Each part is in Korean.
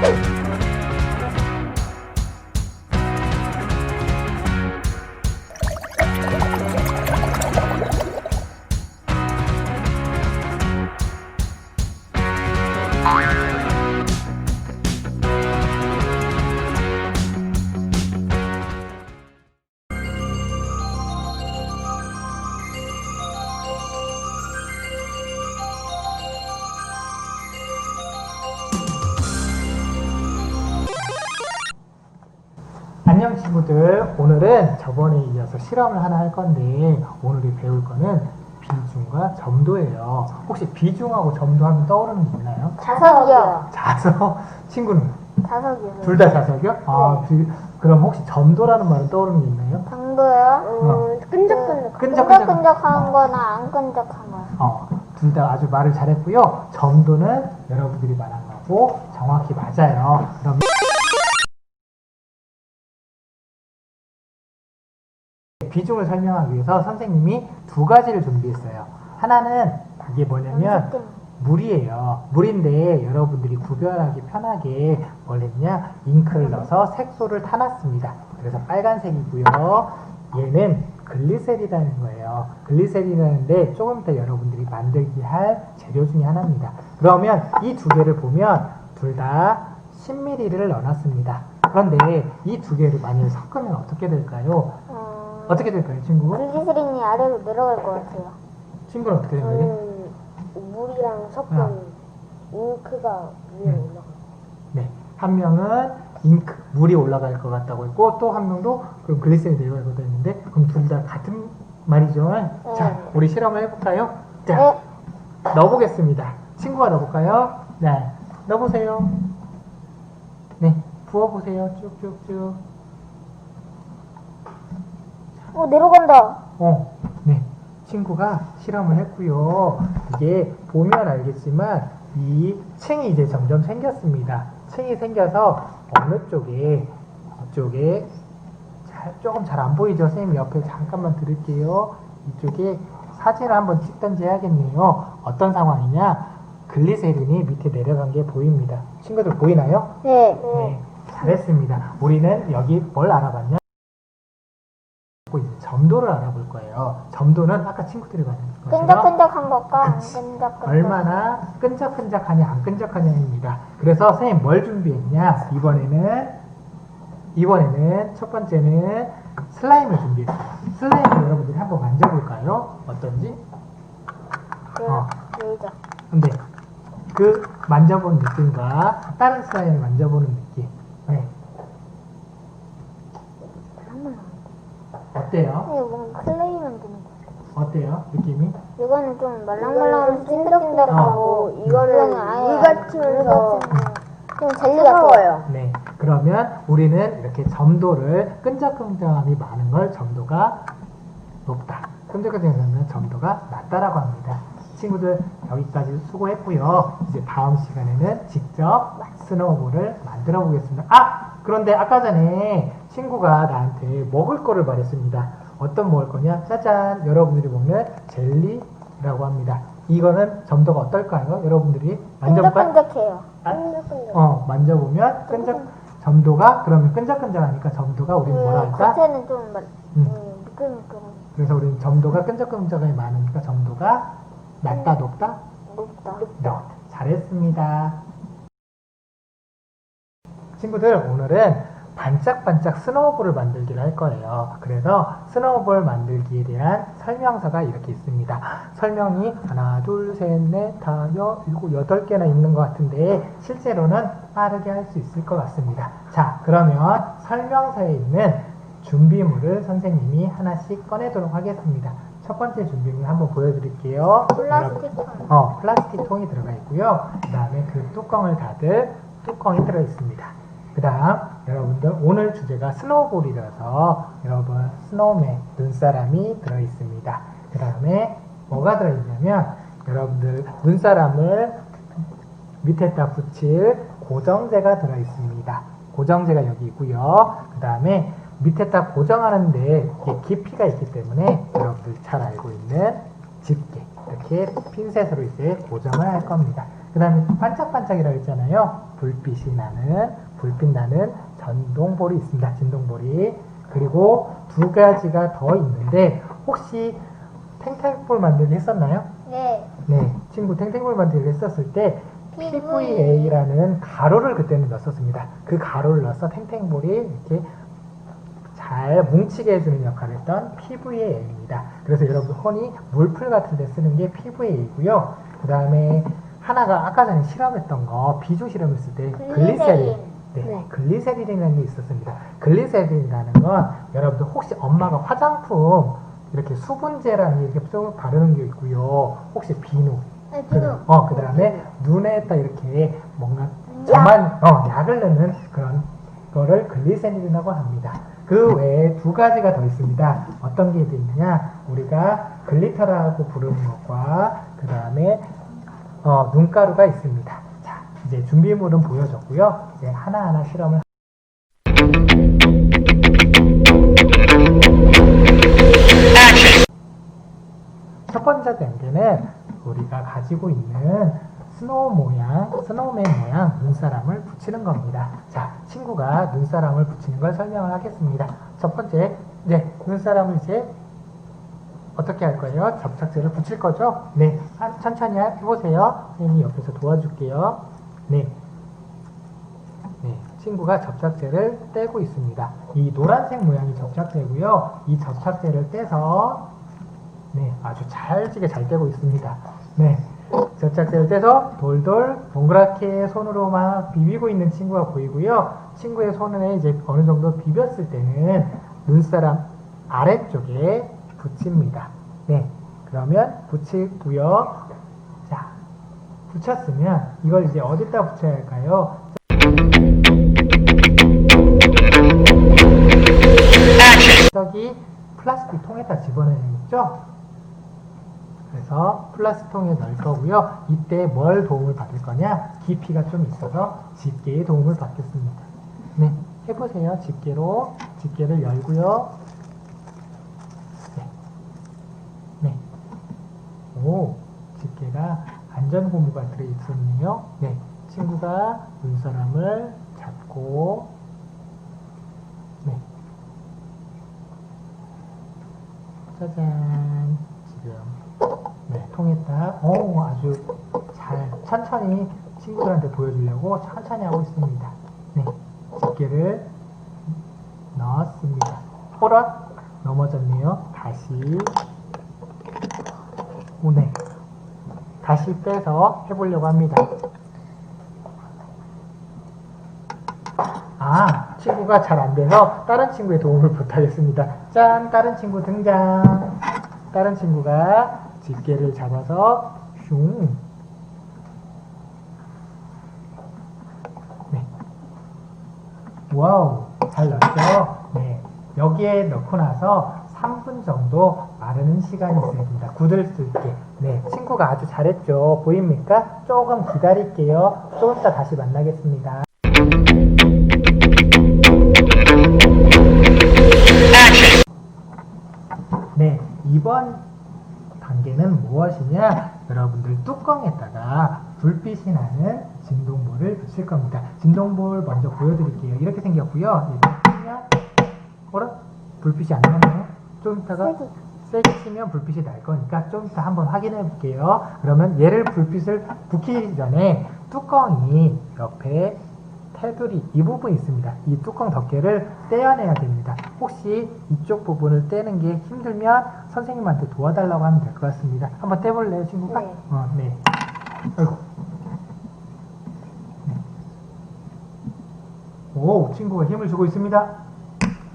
Oh! 안녕 친구들 오늘은 저번에 이어서 실험을 하나 할 건데 오늘이 배울 거는 비중과 점도예요 혹시 비중하고 점도하면 떠오르는 게 있나요? 자석이요. 자석 친구는 자석이요. 둘 다 자석이요? 아 비- 그럼 혹시 점도라는 말은 떠오르는 게 있나요? 정도요? 어. 끈적끈적. 끈적끈적. 끈적끈적한 거나 안 끈적한 거. 어, 둘 다 아주 말을 잘했고요 점도는 여러분들이 말한 거고 정확히 맞아요 그럼 비중을 설명하기 위해서 선생님이 두 가지를 준비했어요. 하나는 이게 뭐냐면 물이에요. 물인데 여러분들이 구별하기 편하게 뭘 했냐? 잉크를 넣어서 색소를 타놨습니다. 그래서 빨간색이고요. 얘는 글리세린이라는 거예요. 글리세린이라는데 조금 이따 여러분들이 만들기 할 재료 중에 하나입니다. 그러면 이 두 개를 보면 둘 다 10ml를 넣어놨습니다. 그런데 이 두 개를 만약에 섞으면 어떻게 될까요? 어, 어떻게 될까요, 친구? 글리세린이 아래로 내려갈 것 같아요. 친구는 어떻게 생각해? 음, 물이랑 섞은 어. 잉크가 위에 음. 올라가. 네. 한 명은 잉크, 물이 올라갈 것 같다고 했고, 또 한 명도 그 글리세린이 내려갈 거다 했는데, 그럼 둘 다 같은 말이죠. 자, 우리 실험을 해볼까요? 자, 네. 넣어보겠습니다. 친구가 넣어볼까요? 네. 넣어보세요. 네. 부어보세요. 쭉쭉쭉. 어, 내려간다. 어, 네. 친구가 실험을 했고요. 이게 보면 알겠지만 이 층이 이제 점점 생겼습니다. 층이 생겨서 어느 쪽에 이쪽에 잘- 조금 잘 안 보이죠? 선생님 옆에 잠깐만 들을게요. 이쪽에 사진을 한번 찍던지 해야겠네요. 어떤 상황이냐? 글리세린이 밑에 내려간 게 보입니다. 친구들 보이나요? 네. 네, 잘했습니다. 우리는 여기 뭘 알아봤냐? 점도를 알아볼 거예요. 점도는 아까 친구들이 말한 것처럼 끈적끈적한 것과 안. 끈적끈적. 얼마나 끈적끈적하냐 안 끈적하냐입니다. 그래서 선생님 뭘 준비했냐? 이번에는 이번에는 첫 번째는 슬라임을 준비했어요. 슬라임을 여러분들이 한번 만져볼까요? 어떤지? 어. 레이저. 근데 그 만져본 느낌과 다른 슬라임을 만져보는 느낌. 네. 어때요? 이거 뭔가 클레이 만드는 거. 어때요? 느낌이? 이거는 좀 말랑말랑하면서 찐득찐득하고 어. 이거는 아예 물 같으면서 물 같은 좀 젤리 같아요. 뜨거워요. 네. 그러면 우리는 이렇게 점도를 끈적끈적함이 많은 걸 점도가 높다. 끈적끈적하면 점도가 낮다라고 합니다. 친구들 여기까지 수고했고요. 이제 다음 시간에는 직접 스노우볼을 만들어 보겠습니다. 아! 그런데 아까 전에 친구가 나한테 먹을 거를 말했습니다. 어떤 먹을 거냐? 짜잔! 여러분들이 먹는 젤리라고 합니다. 이거는 점도가 어떨까요? 여러분들이 만져볼까요? 끈적끈적해요. 아, 끈적끈적. 어, 만져보면 끈적 점도가 그러면 끈적끈적하니까 점도가 우리는 뭐라 그 할까? 겉에는 좀 말, 음. 음, 미끌미끌한 그래서 우리는 점도가 끈적끈적함이 많으니까 점도가 낮다 높다? 높다. 높다. 잘했습니다. 친구들 오늘은 반짝반짝 스노우볼을 만들기를 할 거예요. 그래서 스노우볼 만들기에 대한 설명서가 이렇게 있습니다. 설명이 하나, 둘, 셋, 넷, 다, 여, 일곱, 여덟 개나 있는 것 같은데 실제로는 빠르게 할 수 있을 것 같습니다. 자, 그러면 설명서에 있는 준비물을 선생님이 하나씩 꺼내도록 하겠습니다. 첫 번째 준비물 한번 보여드릴게요. 플라스틱 통. 어, 플라스틱 통이 들어가 있고요. 그 다음에 그 뚜껑을 닫을 뚜껑이 들어 있습니다. 그 다음, 여러분들, 오늘 주제가 스노우볼이라서 여러분, 스노우맨, 눈사람이 들어 있습니다. 그 다음에 뭐가 들어 있냐면, 여러분들, 눈사람을 밑에다 붙일 고정제가 들어 있습니다. 고정제가 여기 있고요. 그 다음에 밑에다 고정하는데 이게 깊이가 있기 때문에 여러분들 잘 알고 있는 집게 이렇게 핀셋으로 이제 고정을 할 겁니다. 그 다음에 반짝반짝이라고 했잖아요. 불빛이 나는, 불빛 나는 전동볼이 있습니다. 진동볼이. 그리고 두 가지가 더 있는데, 혹시 탱탱볼 만들기 했었나요? 네. 네. 친구 탱탱볼 만들기 했었을 때, PVA. PVA라는 가로를 그때는 넣었습니다. 그 가로를 넣어서 탱탱볼이 이렇게 잘 뭉치게 해주는 역할을 했던 PVA입니다. 그래서 여러분 흔히 물풀 같은 데 쓰는 게 PVA이고요. 그 다음에 하나가 아까 전에 실험했던 거 비조 실험했을 때 글리세린. 글리세린 네, 네. 글리세린이라는 게 있었습니다. 글리세린이라는 건 여러분들 혹시 엄마가 화장품 이렇게 수분제라는 게 이렇게 쭉 바르는 게 있고요. 혹시 비누 네, 그, 비누. 어, 그 다음에 눈에다 이렇게 뭔가 정말 어, 약을 넣는 그런 거를 글리세린이라고 합니다. 그 외에 두 가지가 더 있습니다. 어떤 게 있느냐? 우리가 글리터라고 부르는 것과 그 다음에 어, 눈가루가 있습니다. 자, 이제 준비물은 보여줬고요. 이제 하나하나 실험을 첫 번째 단계는 우리가 가지고 있는 스노우 모양, 스노우맨 모양 눈사람을 붙이는 겁니다. 자, 친구가 눈사람을 붙이는 걸 설명을 하겠습니다. 첫 번째, 네, 눈사람을 이제 어떻게 할 거예요? 접착제를 붙일 거죠? 네, 한- 천천히 해보세요. 선생님이 옆에서 도와줄게요. 네. 네, 친구가 접착제를 떼고 있습니다. 이 노란색 모양이 접착제고요. 이 접착제를 떼서 네, 아주 잘지게 잘 떼고 있습니다. 네, 접착제를 떼서 돌돌 동그랗게 손으로 막 비비고 있는 친구가 보이고요. 친구의 손에 이제 어느 정도 비볐을 때는 눈사람 아래쪽에 붙입니다. 네, 그러면 붙이고요. 자, 붙였으면 이걸 이제 어디다 붙여야 할까요? 저기 플라스틱 통에다 집어넣어야겠죠? 그래서 플라스틱 통에 넣을 거고요. 이때 뭘 도움을 받을 거냐? 깊이가 좀 있어서 집게의 도움을 받겠습니다. 네, 해보세요. 집게로 집게를 열고요. 네, 네. 오, 안전 고무가 들어있었네요. 네, 친구가 눈사람을 잡고 네. 짜잔. 지금 네 통했다. 오 아주 잘 천천히 친구들한테 보여주려고 천천히 하고 있습니다. 네 집게를 넣었습니다. 호락 넘어졌네요. 다시. 오네 다시 빼서 해보려고 합니다 아, 친구가 잘 안 돼서 다른 친구의 도움을 부탁했습니다. 짠, 다른 친구 등장. 다른 친구가 집게를 잡아서 슝. 네. 와우, 잘 넣었죠? 네. 여기에 넣고 나서 3분 정도 마르는 시간이 있어야 됩니다. 굳을 수 있게. 네. 친구가 아주 잘했죠? 보입니까? 조금 기다릴게요. 좀 이따 다시 만나겠습니다. 네, 이번 단계는 무엇이냐? 여러분들 뚜껑에다가 불빛이 나는 진동볼을 붙일 겁니다. 진동볼 먼저 보여드릴게요. 이렇게 생겼고요. 치면, 어라? 불빛이 안 나네요? 좀 이따가 세게. 세게 치면 불빛이 날 거니까 좀 이따 한번 확인해 볼게요. 그러면 얘를 불빛을 붙이기 전에 뚜껑이 옆에 테두리 이 부분이 있습니다. 이 뚜껑 덮개를 떼어내야 됩니다. 혹시 이쪽 부분을 떼는 게 힘들면 선생님한테 도와달라고 하면 될 것 같습니다. 한번 떼볼래요, 친구가? 네. 어, 네. 아이고. 네. 오, 친구가 힘을 주고 있습니다.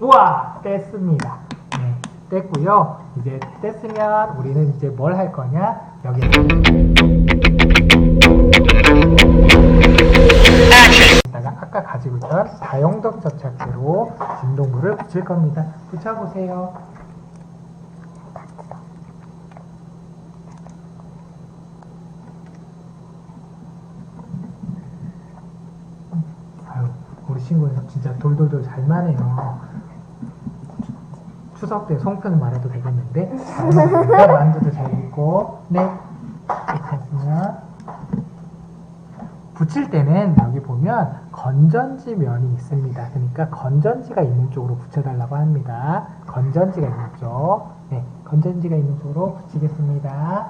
우와, 뗐습니다. 네, 뗐고요. 이제 뗐으면 우리는 이제 뭘 할 거냐? 여기 다가 아까 가지고 있던 다용도 접착제로 진동물을 붙일 겁니다. 붙여보세요. 아유, 우리 친구는 진짜 돌돌돌 잘 마네요. 추석 때 송편 말해도 되겠는데 잘 먹습니다. 만두도 잘 먹고 네 괜찮습니다. 붙일 때는 여기 보면 건전지 면이 있습니다. 그러니까 건전지가 있는 쪽으로 붙여달라고 합니다. 건전지가 있는 쪽. 네, 건전지가 있는 쪽으로 붙이겠습니다.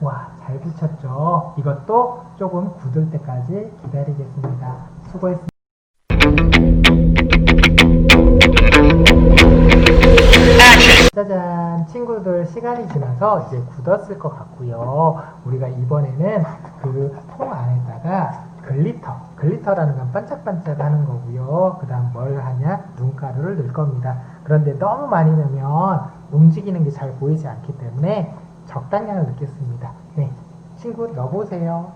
와, 잘 붙였죠? 이것도 조금 굳을 때까지 기다리겠습니다. 수고했습니다. 짜잔 친구들. 시간이 지나서 이제 굳었을 것 같고요. 우리가 이번에는 그 통 안에다가 글리터 글리터라는 건 반짝반짝 하는 거고요. 그 다음 뭘 하냐? 눈가루를 넣을 겁니다. 그런데 너무 많이 넣으면 움직이는 게 잘 보이지 않기 때문에 적당량을 넣겠습니다. 네 친구 넣어보세요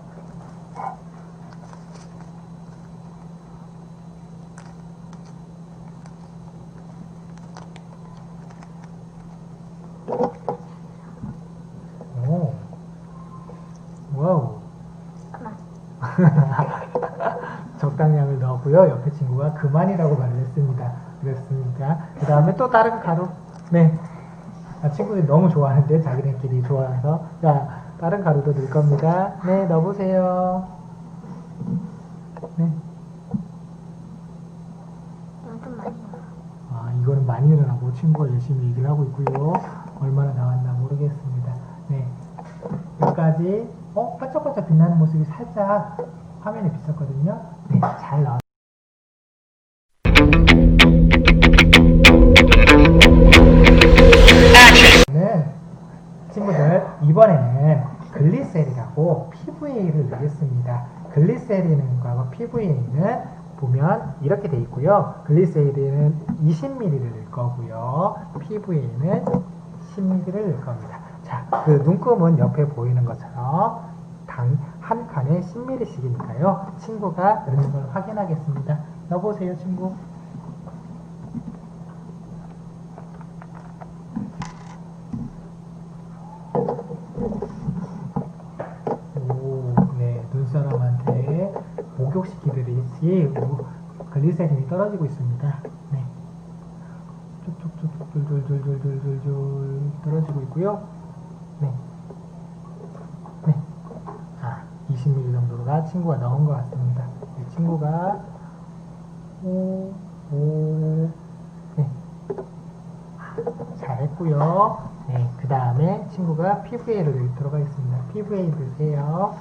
오 와우 그만. 적당량을 넣었고요. 옆에 친구가 그만이라고 말을 했습니다. 그렇습니까? 그 다음에 또 다른 가루. 네. 아, 친구들이 너무 좋아하는데 자기네끼리 좋아해서. 자, 다른 가루도 넣을 겁니다. 네, 넣어보세요. 네. 아, 이거는 많이 늘어나고 친구가 열심히 얘기를 하고 있고요. 얼마나 나왔나 모르겠습니다. 네. 여기까지, 어, 반짝반짝 빛나는 모습이 살짝 화면에 비쳤거든요. 네, 잘 나왔 이번에는 글리세린하고 PVA를 넣겠습니다. 글리세린과 PVA는 보면 이렇게 돼 있고요. 글리세린은 20ml를 넣을 거고요. PVA는 10ml를 넣을 겁니다. 자, 그 눈금은 옆에 보이는 것처럼 당 한 칸에 10ml씩이니까요. 친구가 넣는 걸 확인하겠습니다. 넣어보세요, 친구. 오, 네, 눈사람한테 목욕시키듯이 오, 글리세린이 떨어지고 있습니다. 네. 쭉쭉쭉 줄줄줄줄줄줄줄 떨어지고 있고요. 네. 네. 아, 20ml 정도가 친구가 넣은 것 같습니다. 이 친구가 오, 오, 네. 잘했고요. 네, 그 다음에 친구가 PVA를 넣도록 하겠습니다. PVA 넣으세요.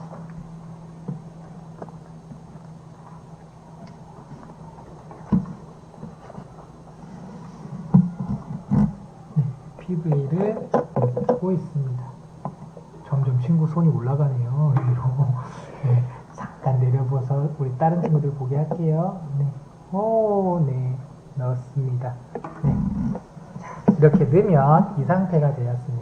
네, PVA를 넣고 있습니다. 점점 친구 손이 올라가네요. 위로. 네, 잠깐 내려보서 우리 다른 친구들 보게 할게요. 네. 오, 네. 넣었습니다. 네. 자, 이렇게 넣으면 이 상태가 되었습니다.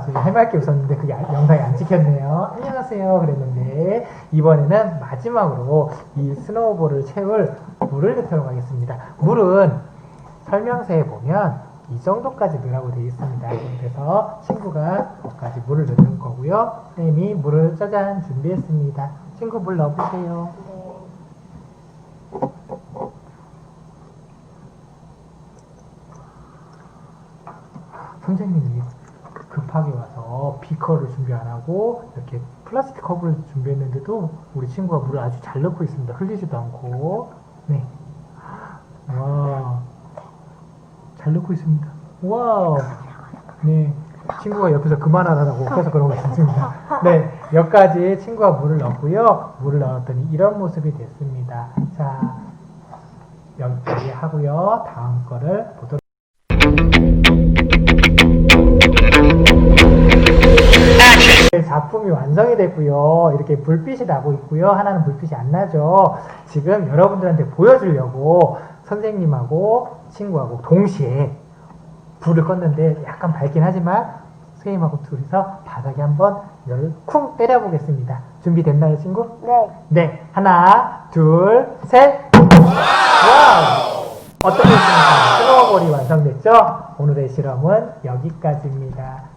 친구가 지금 해맑게 웃었는데 그게 아- 영상이 안 찍혔네요. 안녕하세요. 그랬는데 이번에는 마지막으로 이 스노우볼을 채울 물을 넣도록 하겠습니다. 물은 설명서에 보면 이 정도까지 넣으라고 되어 있습니다. 그래서 친구가 거기까지 물을 넣는 거고요. 선생님이 물을 짜잔 준비했습니다. 친구 물 넣어보세요. 네. 선생님이 급하게 와서 비커를 준비 안 하고 이렇게 플라스틱 컵을 준비했는데도 우리 친구가 물을 아주 잘 넣고 있습니다. 흘리지도 않고. 네. 와. 잘 넣고 있습니다. 와우. 네. 친구가 옆에서 그만하라고 계속 그러고 있습니다. 네. 여기까지 친구가 물을 넣었고요. 물을 넣었더니 이런 모습이 됐습니다. 자. 여기까지 하고요. 다음 거를 보도록 작품이 완성이 됐고요. 이렇게 불빛이 나고 있고요. 하나는 불빛이 안 나죠. 지금 여러분들한테 보여주려고 선생님하고 친구하고 동시에 불을 껐는데 약간 밝긴 하지만 선생님하고 둘이서 바닥에 한번 열을 쿵 때려보겠습니다. 준비됐나요, 친구? 네. 네. 하나, 둘, 셋. 와우! 어떻게 했습니까? 스노우볼이 완성됐죠? 오늘의 실험은 여기까지입니다.